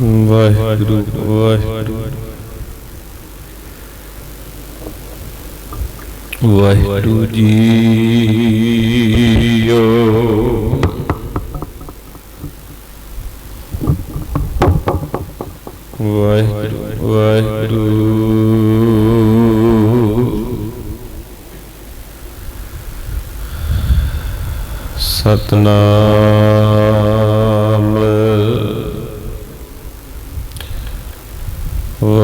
ਵਾਹਿਗੁਰੂ ਵਾਹਿਗੁਰੂ ਵਾਹਿਗੁਰੂ ਜੀਓ ਵਾਹਿਗੁਰੂ ਵਾਹਿਗੁਰੂ ਸਤਨਾਮ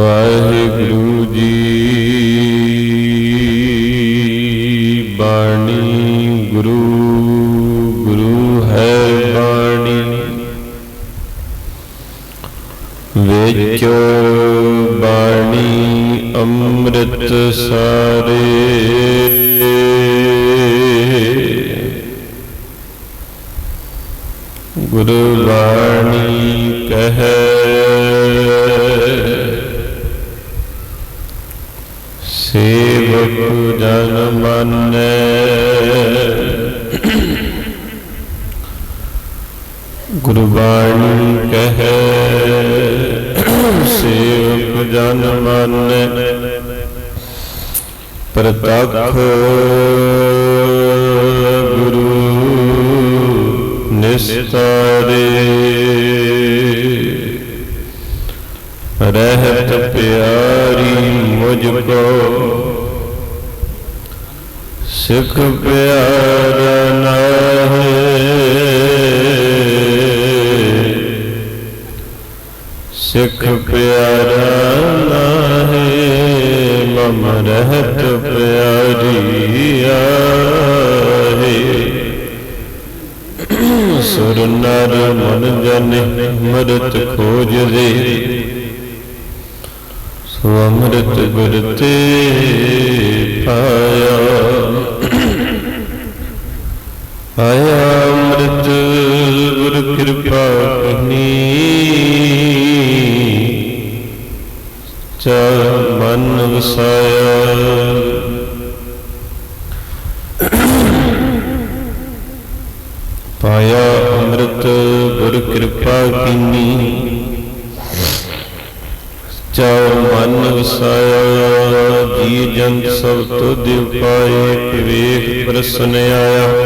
ਵਾਹਿਗੁਰੂ ਜੀ ਬਾਣੀ ਗੁਰੂ ਗੁਰੂ ਹੈ ਬਾਣੀ। ਵਿੱਚ ਬਾਣੀ ਅੰਮ੍ਰਿਤ ਸਾਰੇ ਸੇਵਕ ਜਨ ਮੰਨੈ ਗੁਰੂ ਬਾਣੀ ਕਹੈ ਸੇਵਕ ਜਨ ਮੰਨੈ ਪ੍ਰਤੱਖ ਗੁਰੂ ਨਿਸਤਾਰੇ ਰਹਿਤ ਪਿਆਰੀ ਮੁਝ ਕੋ ਸਿੱਖ ਪਿਆਰ ਨਾਹੀ ਸਿੱਖ ਪਿਆਰ ਨਾਹੀ ਮਮ ਰਹਿਤ ਪਿਆਰੀ ਆਹੇ। ਸੁਰ ਨਰ ਮਨ ਜਨ ਮਰਤ ਖੋਜ ਦੇ ਸੋ ਅੰਮ੍ਰਿਤ ਗੁਰ ਤੇ ਪਾਇਆ। ਆਇਆ ਅੰਮ੍ਰਿਤ, ਗੁਰ ਕਿਰਪਾ ਕਨੀ ਚਾ ਮਨ ਵਸਾਇਆ। ਪਾਇਆ ਅੰਮ੍ਰਿਤ, ਗੁਰ ਕਿਰਪਾ ਕੀਨੀ ਚਾਉ ਮਨ ਵਸਾਇਆ, ਜੀ ਜੰਤ ਸਭ ਤੁਧ ਪਾਏ ਵਿਵੇਕ ਪ੍ਰਸਨ ਆਇਆ।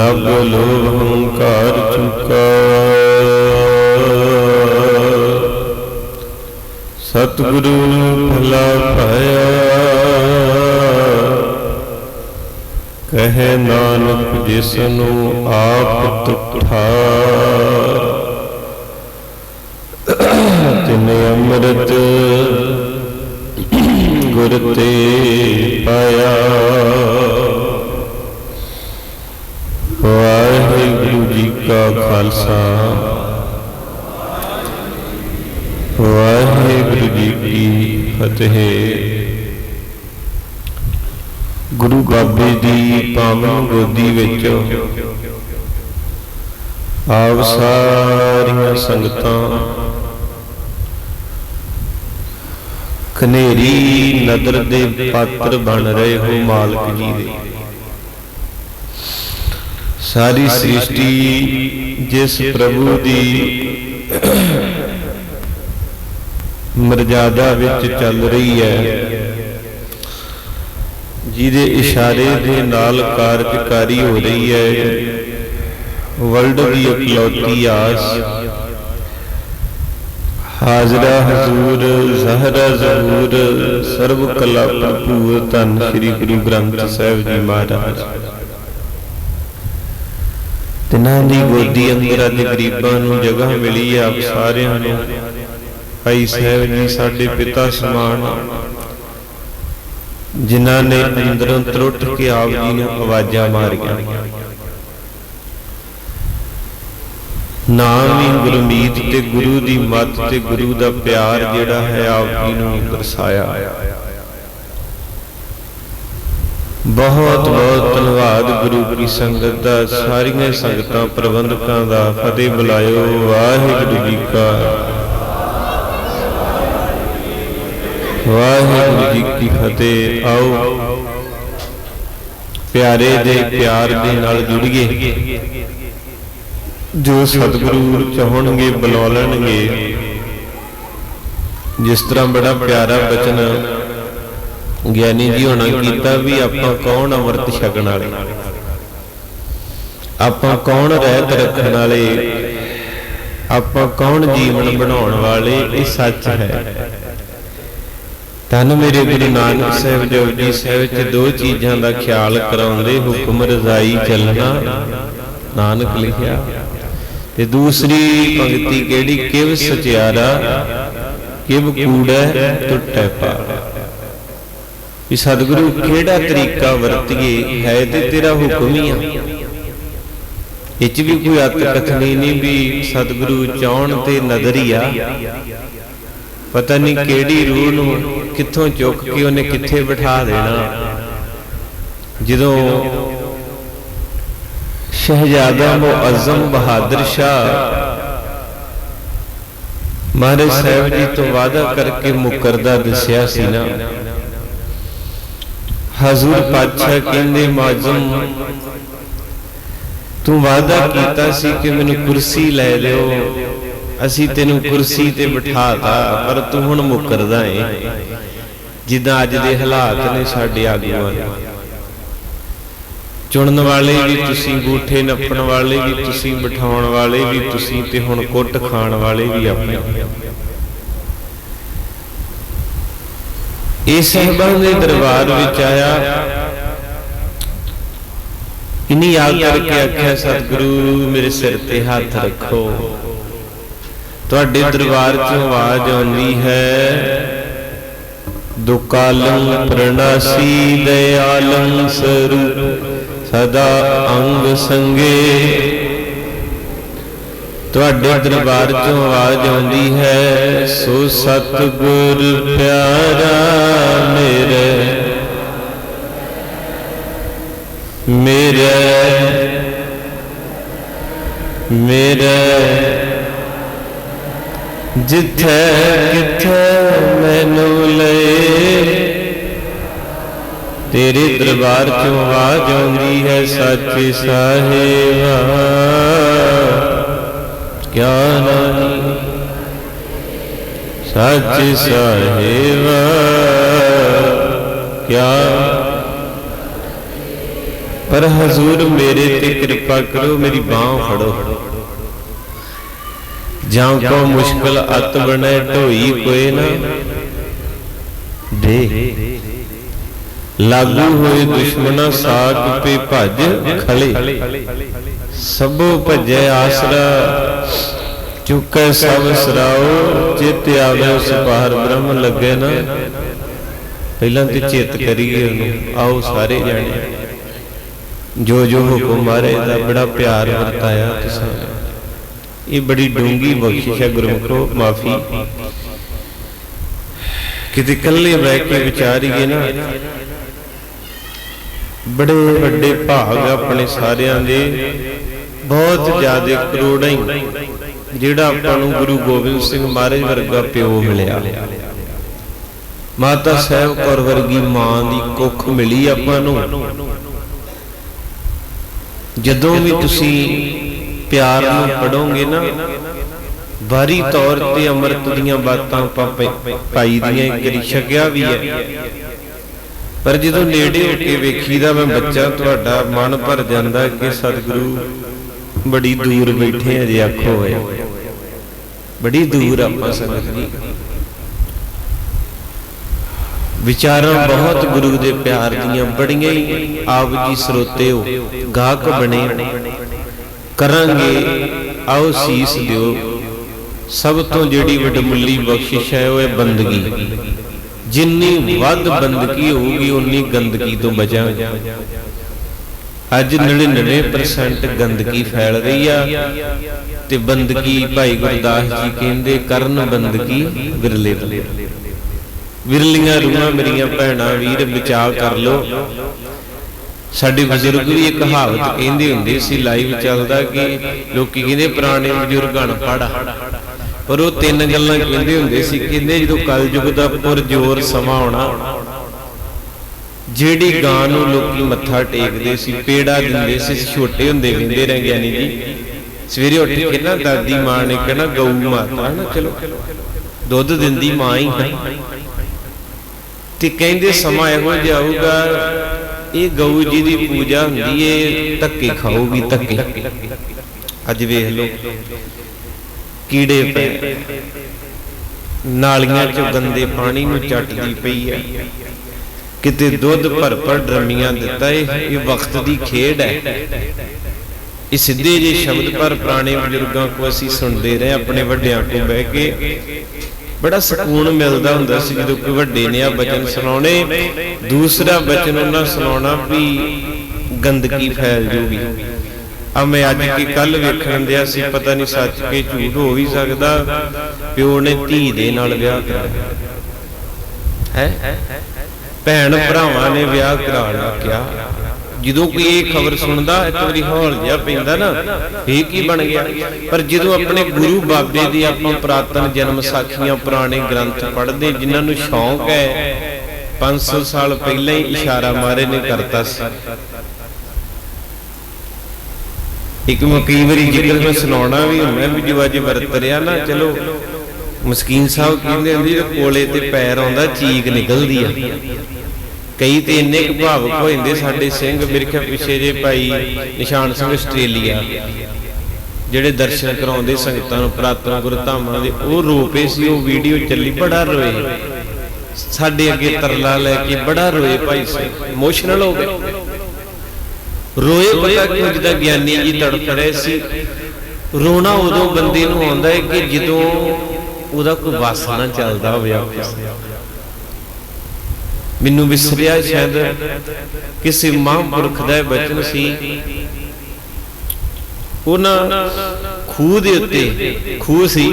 ਲਬ ਲੋਭ ਹੰਕਾਰ ਚੁਕਾ। ਸਤਿਗੁਰੂ ਭਲਾ ਪਾਇਆ। ਕਹੇ ਨਾਨਕ ਜਿਸ ਨੂੰ ਆਪ ਤੁਠਾ। ਤਿਨ ਅੰਮ੍ਰਿਤ ਗੁਰ ਤੇ ਪਾਇਆ ਵਾਹਿਗੁਰੂ ਜੀ ਕਾ ਖਾਲਸਾ। ਵਾਹਿਗੁਰੂ ਜੀ ਕੀ ਫਤਿਹ। ਗੁਰੂ ਬਾਬੇ ਦੀ ਪਾਵਨ ਗੋਦੀ ਵਿੱਚ ਆਪ ਸਾਰੀਆਂ ਸੰਗਤਾਂ ਕਨੇਰੀ ਨਦਰ ਦੇ ਪਾਤਰ ਬਣ ਰਹੇ ਹੋ ਮਾਲਕ ਜੀ ਦੇ। ਸਾਰੀ ਸ੍ਰਿਸ਼ਟੀ ਜਿਸ ਪ੍ਰਭੂ ਦੀ ਮਰਜ਼ਾਦਾ ਵਿੱਚ ਚੱਲ ਰਹੀ ਹੈ। ਜਿਹਦੇ ਇਸ਼ਾਰੇ ਦੇ ਨਾਲ ਕਾਰਜਕਾਰੀ ਹੋ ਰਹੀ ਹੈ ਵਰਲਡ ਦੀ ਇਕਲੌਤੀ ਆਸ। ਹਾਜ਼ਰਾ ਹਜ਼ੂਰ ਜ਼ਹਰਾ ਜ਼ਹੂਰ ਸਰਬ ਕਲਾ ਭਰਪੂਰ ਧੰਨ ਸ੍ਰੀ ਗੁਰੂ ਗ੍ਰੰਥ ਸਾਹਿਬ ਜੀ ਮਹਾਰਾਜ। ਤਿਨਾਂ ਦੀ ਗੋਦੀ ਅੰਦਰ ਅੱਜ ਗਰੀਬਾਂ ਨੂੰ ਜਗ੍ਹਾ ਮਿਲੀ ਹੈ ਆਪ ਸਾਰਿਆਂ ਨੂੰ। ਭਾਈ ਸਾਹਿਬ ਜੀ, ਸਾਡੇ ਪਿਤਾ ਸਮਾਨ ਜਿਨ੍ਹਾਂ ਨੇ ਅੰਦਰੋਂ ਤਰੁੱਟ ਕੇ ਆਪ ਜੀ ਨੂੰ ਆਵਾਜ਼ਾਂ ਮਾਰੀਆਂ। ਨਾਮ ਹੀ ਗੁਰਮੀਤ ਤੇ ਗੁਰੂ ਦੀ ਮੱਤ ਤੇ ਗੁਰੂ ਦਾ ਪਿਆਰ ਜਿਹੜਾ ਹੈ, ਆਪ ਜੀ ਨੂੰ ਦਰਸਾਇਆ। ਬਹੁਤ ਬਹੁਤ ਧੰਨਵਾਦ ਗੁਰੂ ਕੀ ਸੰਗਤ ਦਾ, ਸਾਰੀਆਂ ਸੰਗਤਾਂ, ਪ੍ਰਬੰਧਕਾਂ ਦਾ ਫਤਿਹ ਬੁਲਾਇਓ, ਵਾਹਿਗੁਰੂ ਜੀ ਕਾ ਵਾਹਿਗੁਰੂ ਜੀ ਕੀ ਫਤਿਹ। ਆਓ, ਪਿਆਰੇ ਦੇ ਪਿਆਰ ਦੇ ਨਾਲ ਜੁੜੀਏ। ਜੋ ਸਤਿਗੁਰੂ ਚਾਹਣਗੇ, ਬੁਲਾ ਲੈਣਗੇ। ਜਿਸ ਤਰ੍ਹਾਂ ਬੜਾ ਪਿਆਰਾ ਬਚਨ ਗਿਆਨੀ ਜੀ ਹੋਣਾ ਕੀਤਾ ਵੀ ਆਪਾਂ ਕੌਣ ਅੰਮ੍ਰਿਤ ਛਕਣ ਵਾਲੇ? ਆਪਾਂ ਕੌਣ ਰਹਿਤ ਰੱਖਣ ਵਾਲੇ? ਆਪਾਂ ਕੌਣ ਜੀਵਨ ਬਣਾਉਣ ਵਾਲੇ? ਇਹ ਸੱਚ ਹੈ। ਤਨ ਮੇਰੇ ਗੁਰੂ ਨਾਨਕ ਸਾਹਿਬ ਜਪਜੀ ਸਾਹਿਬ ਚ ਦੋ ਚੀਜ਼ਾਂ ਦਾ ਖਿਆਲ ਕਰਾਉਂਦੇ ਹੁਕਮ ਰਜ਼ਾਈ ਚੱਲਣਾ। ਨਾਨਕ ਲਿਖਿਆ। ਤੇ ਦੂਸਰੀ ਪੰਕਤੀ ਕਿਹੜੀ? ਕਿਵ ਸਚਿਆਰਾ ਕਿਵ ਕੂੜੈ ਟੁੱਟੈ ਪਾਰ ਵੀ ਸਤਿਗੁਰੂ ਕਿਹੜਾ ਤਰੀਕਾ ਵਰਤੀਏ? ਹੈ ਤੇ ਤੇਰਾ ਹੁਕਮ ਹੀ ਆ। ਇਹ ਚ ਵੀ ਕੋਈ ਅਤ ਨਹੀਂ ਵੀ ਸਤਿਗੁਰੂ ਚਾਹਣ ਤੇ ਨਜ਼ਰੀ ਆ। ਪਤਾ ਨਹੀਂ ਕਿਹੜੀ ਰੂਹ ਨੂੰ ਕਿੱਥੋਂ ਚੁੱਕ ਕੇ ਉਹਨੇ ਕਿੱਥੇ ਬਿਠਾ ਦੇਣਾ। ਜਦੋਂ ਸ਼ਹਿਜ਼ਾਦਾ ਮੁਅੱਜ਼ਮ ਬਹਾਦਰ ਸ਼ਾਹ ਮਹਾਰਾਜ ਸਾਹਿਬ ਜੀ ਤੋਂ ਵਾਅਦਾ ਕਰਕੇ ਮੁਕਰਦਾ ਦੱਸਿਆ ਸੀ ਨਾ। ਹਜ਼ੂਰ ਪਾਤਸ਼ਾਹ ਕਹਿੰਦੇ ਮੁਅੱਜ਼ਮ ਤੂੰ ਵਾਅਦਾ ਕੀਤਾ ਸੀ ਕਿ ਮੈਨੂੰ ਕੁਰਸੀ ਲੈ ਲਿਓ। ਅਸੀਂ ਤੈਨੂੰ ਕੁਰਸੀ ਤੇ ਬਿਠਾਤਾ ਪਰ ਤੂੰ ਹੁਣ ਮੁਕਰਦਾ ਏ। ਜਿੱਦਾਂ ਅੱਜ ਦੇ ਹਾਲਾਤ ਨੇ ਸਾਡੇ ਆਗੂਆਂ ਦੇ। ਚੁਣਨ ਵਾਲੇ ਵੀ ਤੁਸੀਂ ਗੂਠੇ ਨੱਪਣ ਵਾਲੇ ਵੀ ਤੁਸੀਂ, ਬਿਠਾਉਣ ਵਾਲੇ ਵੀ ਤੁਸੀਂ, ਤੇ ਹੁਣ ਕੁੱਟ ਖਾਣ ਵਾਲੇ ਵੀ ਆਪਣੇ। ਇਹ ਸਹਿਬਾਂ ਦੇ ਦਰਬਾਰ ਵਿੱਚ ਆਇਆ। ਇਨੀ ਯਾਦ ਕਰਕੇ ਆਖਿਆ, ਸਤਿਗੁਰੂ, ਮੇਰੇ ਸਿਰ ਤੇ ਹੱਥ ਰੱਖੋ। ਤੁਹਾਡੇ ਦਰਬਾਰ 'ਚ ਆਵਾਜ਼ ਆਉਂਦੀ ਹੈ, ਦੁਕਾਲੰ ਪ੍ਰਣਾਸੀ ਦਇਆਲੰ ਸਰੂਪ, ਸਦਾ ਅੰਗ ਸੰਗੇ। ਤੁਹਾਡੇ ਦਰਬਾਰ 'ਚੋਂ ਆਵਾਜ਼ ਆਉਂਦੀ ਹੈ ਸੋ ਸਤਿਗੁਰ ਪਿਆਰਾ ਮੇਰੇ। ਮੇਰੇ। ਮੇਰੇ। ਜਿੱਥੇ ਕਿੱਥੇ ਮੈਨੂੰ ਲਏ ਤੇਰੇ ਦਰਬਾਰ ਚੋਂ ਆਵਾਜ਼ ਆਉਂਦੀ ਹੈ ਸੱਚ ਸਾਹਿਬਾ। ਕਿਆ ਸੱਚ ਸਾਹਿਬਾ ਕਿਆ? ਪਰ ਹਜ਼ੂਰ ਮੇਰੇ ਤੇ ਕਿਰਪਾ ਕਰੋ, ਮੇਰੀ ਬਾਹ ਫੜੋ। ਜਾਂ ਕੋ ਮੁਸ਼ਕਲ ਅਤ ਬਣੇ, ਢੋਈ ਕੋਏ ਨਾ। ਦੇ ਲਾਗੂ ਹੋਏ ਦੁਸ਼ਮਨਾ ਸਾਗ ਪੇ ਭਜ ਖਲੇ। ਸਭੋ ਭਜੈ ਆਸਰਾ, ਚੁੱਕੈ ਸਭ ਸਰਾਓ, ਚਿਤ ਆਵੇ ਉਸ ਪਾਰ ਬ੍ਰਹਮ ਲੱਗੇ ਨਾ। ਪਹਿਲਾਂ ਤੇ ਚਿਤ ਕਰੀਏ ਉਹਨੂੰ, ਆਓ ਸਾਰੇ ਜਾਣੇ। ਜੋ ਜੋ ਹੁਕਮ ਮਾਰੇ ਦਾ ਬੜਾ ਪਿਆਰ ਵਰਤਾਇਆ ਤੁਸੀਂ। ਇਹ ਬੜੀ ਡੂੰਗੀ ਬਖਸ਼ਿਸ਼ ਹੈ ਗੁਰਮੁਖੋ ਮਾਫੀ। ਕਿਤੇ ਇਕੱਲੇ ਬਹਿ ਕੇ ਵਿਚਾਰੀਏ ਨਾ ਬੜੇ ਵੱਡੇ ਭਾਗ ਆਪਣੇ ਸਾਰਿਆਂ ਦੇ ਬਹੁਤ ਜ਼ਿਆਦਾ ਕਰੋੜਾਂ ਹੀ ਜਿਹੜਾ ਆਪਾਂ ਨੂੰ ਗੁਰੂ ਗੋਬਿੰਦ ਸਿੰਘ ਮਹਾਰਾਜ ਵਰਗਾ ਪਿਓ ਮਿਲਿਆ। ਮਾਤਾ ਸਾਹਿਬ ਕੌਰ ਵਰਗੀ ਮਾਂ ਦੀ ਕੁੱਖ ਮਿਲੀ ਆਪਾਂ ਨੂੰ। ਜਦੋਂ ਵੀ ਤੁਸੀਂ ਪਿਆਰ ਨੂੰ ਪੜੋਗੇ ਨਾ ਬਾਰੀ ਤੌਰ ਤੇ ਅੰਮ੍ਰਿਤ ਦੀਆਂ ਬਾਤਾਂ ਪਾਈ ਦੀਆਂ ਇੱਕ ਛਕਿਆ ਵੀ ਹੈ। ਪਰ ਜਦੋਂ ਨੇੜੇ ਹੋ ਕੇ ਵੇਖੀਦਾ ਮੈਂ ਬੱਚਾ, ਤੁਹਾਡਾ ਮਨ ਭਰ ਜਾਂਦਾ ਕਿ ਸਤਿਗੁਰੂ ਬੜੀ ਦੂਰ ਬੈਠੇ ਅਜੇ ਆਖੋ ਹੋਏ। ਬੜੀ ਦੂਰ ਆਪਾਂ ਸੰਗਤ ਜੀ ਵਿਚਾਰਾਂ ਬਹੁਤ ਗੁਰੂ ਦੇ ਪਿਆਰ ਦੀਆਂ, ਬੜੀਆਂ ਹੀ ਆਪ ਜੀ ਸਰੋਤੇ ਗਾਹਕ ਬਣੇ। ਕਰਾਂਗੇ, ਆਓ ਸੀਸ ਦਿਓ। ਸਭ ਤੋਂ ਜਿਹੜੀ ਵਡਮੁੱਲੀ ਬਖਸ਼ਿਸ਼ ਹੈ, ਉਹ ਹੈ ਬੰਦਗੀ। ਜਿੰਨੀ ਵੱਧ ਬੰਦਗੀ ਹੋਊਗੀ ਉਨੀ ਗੰਦਗੀ ਤੋਂ ਬਚਾਂਗੇ। ਅੱਜ 99% ਗੰਦਗੀ ਫੈਲ ਰਹੀ ਆ ਤੇ ਬੰਦਗੀ ਭਾਈ ਗੁਰਦਾਸ ਜੀ ਕਹਿੰਦੇ, ਕਰਨ ਬੰਦਗੀ ਵਿਰਲੇ ਵਿਰਲੀਆਂ ਰੂਹਾਂ ਮੇਰੀਆਂ ਭੈਣਾਂ, ਵੀਰ, ਬਚਾਅ ਕਰ ਲੋ ਸਾਡੇ ਬਜ਼ੁਰਗ ਵੀ ਇੱਕ ਕਹਾਵਤ ਕਹਿੰਦੇ ਹੁੰਦੇ ਸੀ, ਲਾਈਵ ਚੱਲਦਾ ਕਿ ਲੋਕੀ ਕਹਿੰਦੇ, ਪੁਰਾਣੇ ਬਜ਼ੁਰਗਾਂ ਨੂੰ ਪੜਾ ਪਰ ਉਹ ਤਿੰਨ ਗੱਲਾਂ ਕਹਿੰਦੇ ਹੁੰਦੇ ਸੀ, ਕਹਿੰਦੇ ਜਦੋਂ ਕਲਯੁਗ ਦਾ ਪੁਰ ਸਮਾਂ ਆਉਣਾ, ਜਿਹੜੀ ਗਾਂ ਨੂੰ ਲੋਕੀ ਮੱਥਾ ਟੇਕਦੇ ਸੀ, ਪੇੜਾ ਦਿੰਦੇ ਸੀ ਛੋਟੇ ਹੁੰਦੇ ਵਿੰਦੇ ਰਹੇ ਗਿਆਨੀ ਜੀ। ਸਵੇਰੇ ਉੱਠ ਕੇ ਨਾ ਦਾਦੀ ਮਾਂ ਨੇ ਕਹਿਣਾ ਗਊ ਮਾਤਾ ਨਾ ਚਲੋ। ਦੁੱਧ ਦਿੰਦੀ ਮਾਂ ਹੀ ਹੈ। ਤੇ ਕਹਿੰਦੇ ਸਮਾਂ ਇਹੋ ਜਿਹਾ ਆਊਗਾ ਇਹ ਗਊ ਜੀ ਦੀ ਪੂਜਾ ਹੁੰਦੀ ਏ, ਧੱਕੇ ਖਾਊਗੀ ਧੱਕੇ। ਅੱਜ ਵੇਖ ਲਓ। ਕੀੜੇ ਪਏ। ਨਾਲੀਆਂ ਚੋਂ ਗੰਦੇ ਪਾਣੀ ਨੂੰ ਚੱਟਦੀ ਪਈ ਹੈ। ਕਿਤੇ ਦੁੱਧ ਭਰ ਭਰ ਡਰਮੀਆਂ ਦਿੱਤਾ ਇਹ ਇਹ ਵਕਤ ਦੀ ਖੇਡ ਹੈ। ਇਹ ਸਿੱਧੇ ਜੇ ਸ਼ਬਦ ਪਰ ਪੁਰਾਣੇ ਬਜ਼ੁਰਗਾਂ ਕੋ ਅਸੀਂ ਸੁਣਦੇ ਰਹੇ, ਆਪਣੇ ਵੱਡਿਆਂ ਕੋਲ ਬਹਿ ਕੇ। ਬੜਾ ਸਕੂਨ ਮਿਲਦਾ ਹੁੰਦਾ ਸੀ ਜਦੋਂ ਕੋਈ ਵੱਡੇ ਨੇ ਆ ਬਚਨ ਸੁਣਾਉਣੇ, ਦੂਸਰਾ ਬਚਨ ਉਹਨਾਂ ਸੁਣਾਉਣਾ ਵੀ ਗੰਦਗੀ ਫੈਲ ਜੂਗੀ। ਆ ਮੈਂ ਅੱਜ ਕੀ ਕੱਲ ਵੇਖਣ ਦਿਆ ਸੀ, ਪਤਾ ਨਹੀਂ ਸੱਚ ਕੇ ਝੂਠ ਹੋ ਵੀ ਸਕਦਾ। ਪਿਓ ਨੇ ਧੀ ਦੇ ਨਾਲ ਵਿਆਹ ਕਰਾਇਆ। ਹੈ? ਭੈਣ ਭਰਾਵਾਂ ਨੇ ਵਿਆਹ ਕਰਾ ਲਿਆ ਜਦੋਂ ਕੋਈ ਇਹ ਖਬਰ ਸੁਣਦਾ, ਇੱਕ ਵਾਰੀ ਹੌਲ ਜਿਹਾ ਪੈਂਦਾ ਨਾ ਇਹ ਕੀ ਬਣ ਗਿਆ? ਪਰ ਜਦੋਂ ਆਪਣੇ ਗੁਰੂ ਬਾਬੇ ਦੀ ਆਪਾਂ ਪ੍ਰਾਤਨ ਜਨਮ ਸਾਖੀਆਂ, ਪੁਰਾਣੇ ਗ੍ਰੰਥ ਪੜ੍ਹਦੇ, ਜਿਨ੍ਹਾਂ ਨੂੰ ਸ਼ੌਂਕ ਹੈ 500 ਸਾਲ ਪਹਿਲਾਂ ਹੀ ਇਸ਼ਾਰਾ ਮਾਰੇ ਨੇ ਕਰਤਾ ਸੀ। ਇੱਕ ਮੈਂ ਕਈ ਵਾਰੀ ਜ਼ਿਕਰ ਮੈਂ ਸੁਣਾਉਣਾ ਵੀ ਹੁੰਦਾ ਵੀ ਜੋ ਅੱਜ ਵਰਤ ਰਿਆ ਨਾ, ਚਲੋ, ਮਸਕੀਨ ਸਾਹਿਬ ਕਹਿੰਦੇ ਹੁੰਦੇ ਜੇ ਕੋਲੇ ਤੇ ਪੈਰ ਆਉਂਦਾ, ਚੀਕ ਨਿਕਲਦੀ ਆ। ਕਈ ਤੇ ਇੰਨੇ ਕੁ ਭਾਵੁਕ ਹੋ ਜਾਂਦੇ ਸਾਡੇ ਸਿੰਘ ਮੇਰੇ ਖਿਆਲ ਪਿੱਛੇ ਜੇ ਭਾਈ ਨਿਸ਼ਾਨ ਸਿੰਘ ਆਸਟ੍ਰੇਲੀਆ, ਜਿਹੜੇ ਦਰਸ਼ਨ ਕਰਾਉਂਦੇ ਸੰਗਤਾਂ ਨੂੰ, ਪ੍ਰਾਤਨ ਗੁਰਧਾਮਾਂ ਦੇ, ਉਹ ਰੋਪੇ ਸੀ, ਉਹ ਵੀਡੀਓ ਚੱਲੀ, ਬੜਾ ਰੋਏ। ਸਾਡੇ ਅੱਗੇ ਤਰਲਾ ਲੈ ਕੇ ਬੜਾ ਰੋਏ ਭਾਈ ਸਿੰਘ ਇਮੋਸ਼ਨਲ ਹੋ ਗਏ। ਰੋਏ ਪਤਾ ਕਿਉਂ ਜਿਹਦਾ ਗਿਆਨੀ ਜੀ ਤੜਫ ਰਹੇ ਸੀ। ਰੋਣਾ ਉਦੋਂ ਬੰਦੇ ਨੂੰ ਆਉਂਦਾ ਹੈ ਕਿ ਜਦੋਂ ਉਹਦਾ ਕੋਈ ਵਾਸਾ ਨਾ ਚੱਲਦਾ ਹੋਵੇ ਆਪਸ ਮੈਨੂੰ ਵਿਸਰਿਆ ਸ਼ਾਇਦ ਕਿਸੇ ਮਹਾਂਪੁਰਖ ਦਾ ਬਚਨ ਸੀ। ਉਹਨਾਂ ਖੂਹ ਦੇ ਉੱਤੇ ਖੂਹ ਸੀ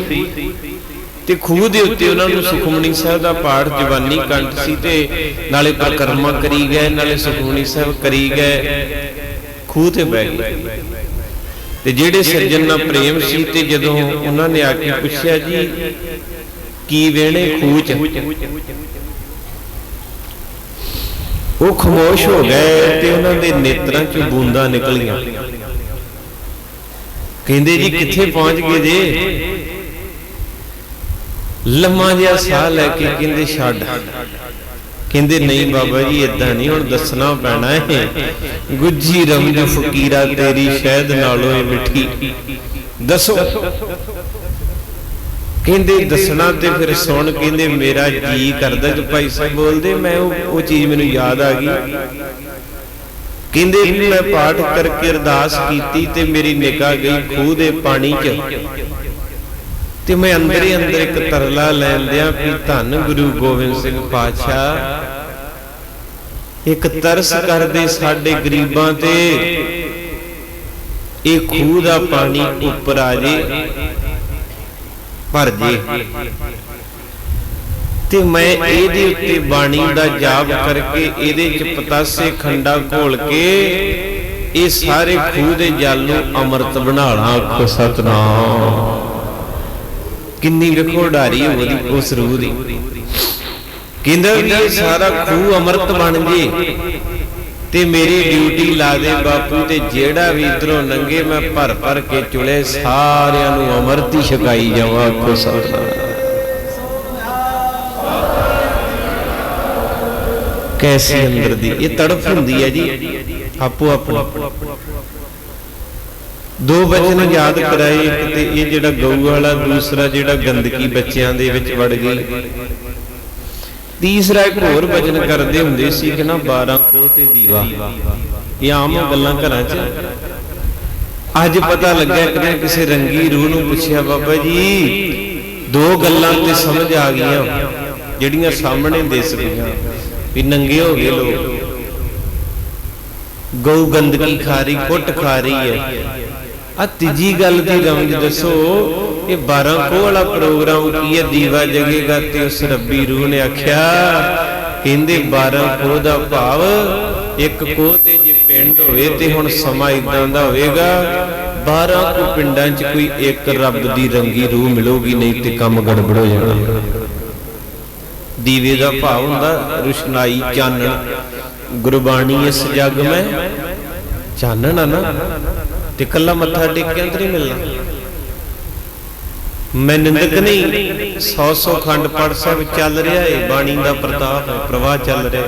ਤੇ ਖੂਹ ਦੇ ਉੱਤੇ ਉਹਨਾਂ ਨੂੰ ਸੁਖਮਨੀ ਸਾਹਿਬ ਦਾ ਪਾਠ ਜਵਾਨੀ ਕੰਠ ਸੀ ਤੇ ਨਾਲੇ ਪ੍ਰਕਰਮਾ ਕਰੀ ਗਏ ਨਾਲੇ ਸੁਖਮਨੀ ਸਾਹਿਬ ਕਰੀ ਗਏ। ਖੂਹ ਤੇ ਬਹਿ ਗਏ। ਤੇ ਜਿਹੜੇ ਸਿਰਜਣ ਨਾਲ ਪ੍ਰੇਮ ਸੀ ਤੇ ਜਦੋਂ ਉਹਨਾਂ ਨੇ ਆ ਕੇ ਪੁੱਛਿਆ ਜੀ ਕੀ ਵੇਣੇ ਖੂਹ ਚ? ਉਹ ਖਮੋਸ਼ ਹੋ ਗਏ ਤੇ ਉਹਨਾਂ ਦੇ ਨੇਤਰਾਂ ਚੋਂ ਬੂੰਦਾਂ ਨਿਕਲੀਆਂ। ਕਹਿੰਦੇ ਜੀ ਕਿੱਥੇ ਪਹੁੰਚ ਗਏ ਜੇ? ਲੰਮਾ ਜਿਹਾ ਸਾਹ ਲੈ ਕੇ ਕਹਿੰਦੇ ਛੱਡ। ਕਹਿੰਦੇ ਨਹੀਂ ਬਾਬਾ ਜੀ ਇਦਾਂ ਨਹੀਂ, ਹੁਣ ਦੱਸਣਾ ਪੈਣਾ ਹੈ ਗੁੱਜੀ ਰਮਜ ਫਕੀਰਾ ਤੇਰੀ ਸ਼ਹਿਦ ਨਾਲੋਂ ਇਹ ਮਿੱਠੀ। ਦੱਸੋ। ਕਹਿੰਦੇ ਦੱਸਣਾ ਤੇ ਫਿਰ ਸੁਣ, ਕਹਿੰਦੇ ਮੇਰਾ ਜੀ ਕਰਦਾ ਕਿ ਭਾਈ ਸਾਹਿਬ ਬੋਲਦੇ, ਮੈਂ ਉਹ ਉਹ ਚੀਜ਼ ਮੈਨੂੰ ਯਾਦ ਆ ਗਈ। ਕਹਿੰਦੇ ਵੀ ਮੈਂ ਪਾਠ ਕਰਕੇ ਅਰਦਾਸ ਕੀਤੀ ਤੇ ਮੇਰੀ ਨਿਗਾਹ ਗਈ ਖੂਹ ਦੇ ਪਾਣੀ 'ਚ। ਤੇ ਮੈਂ ਅੰਦਰ ਹੀ ਅੰਦਰ ਇੱਕ ਤਰਲਾ ਲੈਂਦਿਆਂ ਵੀ ਧੰਨ ਗੁਰੂ ਗੋਬਿੰਦ ਸਿੰਘ ਪਾਤਸ਼ਾਹ। ਇੱਕ ਤਰਸ ਕਰਦੇ ਸਾਡੇ ਗਰੀਬਾਂ ਤੇ। ਇਹ ਖੂਹ ਦਾ ਪਾਣੀ ਉੱਪਰ ਆ ਜੇ। ਭਰ ਜੇ। ਤੇ ਮੈਂ ਇਹਦੇ ਉੱਤੇ ਬਾਣੀ ਦਾ ਜਾਪ ਕਰਕੇ ਇਹਦੇ ਚ ਪਤਾਸੇ ਖੰਡਾ ਘੋਲ ਕੇ ਇਹ ਸਾਰੇ ਖੂਹ ਦੇ ਜਲ ਨੂੰ ਅੰਮ੍ਰਿਤ ਬਣਾ ਲਾਂ, ਆਖੋ ਸਤਨਾਮ। ਕਿੰਨੀ ਵੇਖੋ ਢਾਰੀ ਉਹਦੀ ਉਸ ਰੂਹ ਦੀ। ਕਹਿੰਦਾ ਵੀ ਇਹ ਸਾਰਾ ਖੂਹ ਅੰਮ੍ਰਿਤ ਬਣ ਜੇ। ਤੇ ਮੇਰੀ ਡਿਊਟੀ ਲਾ ਦੇ ਬਾਪੂ ਤੇ ਜਿਹੜਾ ਵੀ ਇਧਰੋਂ ਲੰਗੇ ਮੈਂ ਭਰ ਭਰ ਕੇ ਚੁਲੇ ਸਾਰਿਆਂ ਨੂੰ ਅੰਮ੍ਰਿਤ ਹੀ ਛਕਾਈ ਜਾਵਾਂ ਆਖੋ ਸਤਨਾਮ ਕੈਸੀ ਅੰਦਰ ਦੀ। ਇਹ ਤੜਫ ਹੁੰਦੀ ਹੈ ਜੀ। ਆਪੋ ਆਪੋ ਦੋ ਬਚਨ ਯਾਦ ਕਰਾਏ ਇੱਕ ਤੇ ਇਹ ਜਿਹੜਾ ਗਊ ਵਾਲਾ ਦੂਸਰਾ ਜਿਹੜਾ ਗੰਦਗੀ ਬੱਚਿਆਂ ਦੇ ਵਿੱਚ ਵੜ ਗਈ। ਤੀਸਰਾ ਇੱਕ ਹੋਰ ਬਚਨ ਕਰਦੇ ਹੁੰਦੇ ਸੀ ਕਿ ਨਾ 12 ਕੋਹ ਤੇ ਦੀਵਾ। ਇਹ ਆਮ ਗੱਲਾਂ ਘਰਾਂ 'ਚ। ਅੱਜ ਪਤਾ ਲੱਗਿਆ ਕਿ ਕਿਸੇ ਰੰਗੀ ਰੂਹ ਨੂੰ ਪੁੱਛਿਆ ਬਾਬਾ ਜੀ ਦੋ ਗੱਲਾਂ ਤੇ ਸਮਝ ਆ ਗਈਆਂ ਜਿਹੜੀਆਂ ਸਾਹਮਣੇ ਦਿਸ ਗਈਆਂ ਵੀ ਨੰਗੇ ਹੋ ਗਏ ਲੋਕ। ਗਊ ਗੰਦਗੀ ਖਾ ਰਹੀ ਕੁੱਟ ਖਾ ਰਹੀ ਹੈ। ਆ ਤੀਜੀ ਗੱਲ ਦੀ ਰਮਜ ਦੱਸੋ ਇਹ 12 ਕੋਹ ਵਾਲਾ ਪ੍ਰੋਗਰਾਮ ਕੀ ਹੈ? ਦੀਵਾ ਜਗੇਗਾ ਤੇ ਉਸ ਰੱਬੀ ਰੂਹ ਨੇ ਆਖਿਆ, ਕਹਿੰਦੇ 12 ਕੋਹ ਦਾ ਭਾਵ ਇੱਕ ਕੋਹ ਤੇ ਜੇ ਪਿੰਡ ਹੋਵੇ ਤੇ ਹੁਣ ਸਮਾਂ ਇਦਾਂ ਦਾ ਹੋਵੇਗਾ 12 ਕੋ ਪਿੰਡਾਂ 'ਚ ਕੋਈ ਇੱਕ ਰੱਬ ਦੀ ਰੰਗੀ ਰੂਹ ਮਿਲੂਗੀ, ਨਹੀਂ ਤੇ ਕੰਮ ਗੜਬੜ ਹੋ ਜਾਣਾ। ਦੀਵੇ ਦਾ ਭਾਵ ਹੁੰਦਾ, ਰੁਸ਼ਨਾਈ ਚਾਨਣ। ਗੁਰਬਾਣੀ ਇਸ ਜਗ ਮੈਂ ਚਾਨਣ ਆ ਨਾ। ਤੇ ਕੱਲਾ ਮੱਥਾ ਟੇਕਿਆ ਤੇ ਨਹੀਂ ਮਿਲਣਾ। ਮੈਂ ਨਿੰਦਕ ਨਹੀਂ 100 100 ਖੰਡ ਪਾਠ ਸਾਹਿਬ ਚੱਲ ਰਿਹਾ ਏ, ਬਾਣੀ ਦਾ ਪ੍ਰਤਾਪ ਹੈ, ਪ੍ਰਵਾਹ ਚੱਲ ਰਿਹਾ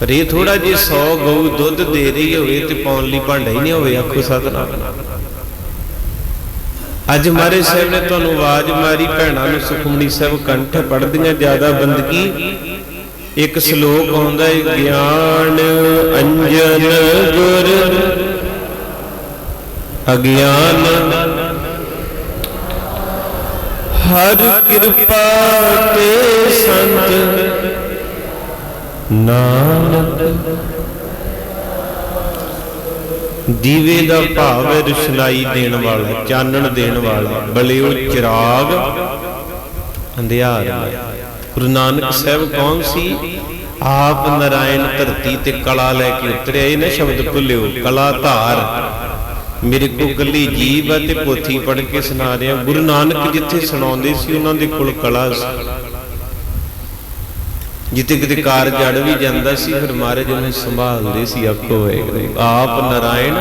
ਪਰ ਇਹ ਥੋੜਾ ਜੇ 100 ਗਊ ਦੁੱਧ ਦੇ ਰਹੀ ਹੋਵੇ ਤੇ ਪਾਉਣ ਲਈ ਭਾਂਡਾ ਹੀ ਨਹੀਂ ਹੋਵੇ, ਆਖੋ ਸਤਨਾਮ। ਅੱਜ ਮਾਰੇ ਸਾਹਿਬ ਨੇ ਤੁਹਾਨੂੰ ਆਵਾਜ਼ ਮਾਰੀ, ਭੈਣਾਂ ਨੂੰ ਸੁਖਮਨੀ ਸਾਹਿਬ ਕੰਠ ਪੜਦੀਆਂ ਜ਼ਿਆਦਾ ਬੰਦਗੀ। ਇੱਕ ਸ਼ਲੋਕ ਆਉਂਦਾ ਹੈ ਗਿਆਨ ਅੰਜਨ ਗੁਰ ਅਗਿਆਨ। ਹਰ ਕਿਰਪਾ ਤੇ ਸੰਤ ਨਾਨਕ। ਦੀਵੇ ਦਾ ਭਾਵ ਹੈ ਰੁਸ਼ਨਾਈ ਦੇਣ ਵਾਲਾ, ਚਾਨਣ ਦੇਣ ਵਾਲਾ ਬਲਿਓ ਚਿਰਾਗ। ਅੰਧਿਆਰ ਗੁਰੂ ਨਾਨਕ ਸਾਹਿਬ ਕੌਣ ਸੀ? ਆਪ ਨਰਾਇਣ ਧਰਤੀ ਤੇ ਕਲਾ ਲੈ ਕੇ ਉਤਰਿਆ। ਇਹ ਨਾ ਸ਼ਬਦ ਭੁੱਲਿਓ ਕਲਾ ਧਾਰ ਮੇਰੇ ਕੋ ਗੱਲੀ ਜੀਬ ਹੈ ਤੇ ਪੋਥੀ ਪੜ੍ਹ ਕੇ ਸੁਣਾ ਰਿਹਾ। ਗੁਰੂ ਨਾਨਕ ਜਿੱਥੇ ਸੁਣਾਉਂਦੇ ਸੀ, ਉਹਨਾਂ ਦੇ ਕੋਲ ਕਲਾ ਸੀ। ਜਿੱਤੇ ਕਿਤੇ ਕਾਰ ਜੜ ਵੀ ਜਾਂਦਾ ਸੀ, ਫਿਰ ਮਹਾਰਾਜ ਉਹਨੂੰ ਸੰਭਾਲਦੇ ਸੀ ਆਖੋ ਹੋਏ ਆਪ ਨਰਾਇਣ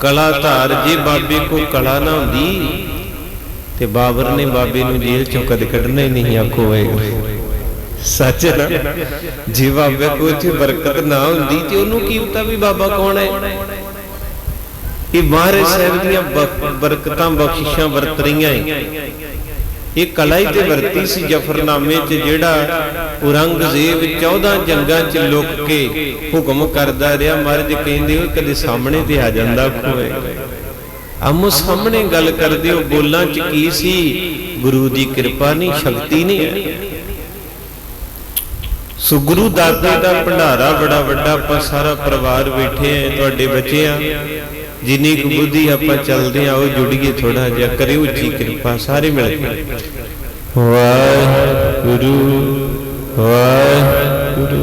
ਕਲਾ ਧਾਰ ਜੇ ਬਾਬੇ ਕੋ ਕਲਾ ਨਾ ਹੁੰਦੀ, ਤੇ ਬਾਬਰ ਨੇ ਬਾਬੇ ਨੂੰ ਜੇਲ੍ਹ ਚੋਂ ਕਦੇ ਕੱਢਣਾ ਹੀ ਨਹੀਂ ਆਖੋ ਹੋਏ ਸੱਚ ਨਾ? ਜੇ ਬਾਬੇ ਕੋ ਇੱਥੇ ਬਰਕਤ ਨਾ ਹੁੰਦੀ, ਤੇ ਉਹਨੂੰ ਕੀ ਪਤਾ ਵੀ ਬਾਬਾ ਕੌਣ ਹੈ? ਇਹ ਮਹਾਰਾਜ ਸਾਹਿਬ ਦੀਆਂ ਬਰਕਤਾਂ, ਬਖਸ਼ਿਸ਼ਾਂ ਵਰਤ ਰਹੀਆਂ ਏ। ਇਹ ਕਲਾ ਹੀ ਤੇ ਵਰਤੀ ਸੀ ਜਫਰਨਾਮੇ 'ਚ ਜਿਹੜਾ ਔਰੰਗਜ਼ੇਬ 14 ਜੰਗਾਂ 'ਚ ਲੁਕ ਕੇ ਹੁਕਮ ਕਰਦਾ ਰਿਹਾ। ਮਹਾਰਾਜ ਕਹਿੰਦੇ ਹੋ ਕਦੇ ਸਾਹਮਣੇ ਤੇ ਆ ਜਾਂਦਾ ਕੋਏ ਆਮੋ ਸਾਹਮਣੇ ਗੱਲ ਕਰਦੇ ਹੋ, ਬੋਲਾਂ 'ਚ ਕੀ ਸੀ? ਗੁਰੂ ਦੀ ਕਿਰਪਾ ਨਹੀਂ, ਸ਼ਕਤੀ ਨਹੀਂ ਹੈ। ਸੋ ਗੁਰੂ ਦਾਤੇ ਦਾ ਭੰਡਾਰਾ ਬੜਾ ਵੱਡਾ, ਆਪਾਂ ਸਾਰਾ ਪਰਿਵਾਰ ਬੈਠੇ ਆ, ਤੁਹਾਡੇ ਬੱਚੇ ਆ। ਜਿੰਨੀ ਕੁ ਬੁੱਧੀ ਆਪਾਂ ਚੱਲਦੇ ਆ ਉਹ ਜੁੜੀਏ ਥੋੜਾ ਜਿਹਾ ਕਰਿਓ ਜੀ ਕਿਰਪਾ ਸਾਰੇ ਮਿਲ ਕੇ। ਵਾਹਿਗੁਰੂ ਵਾਹਿਗੁਰੂ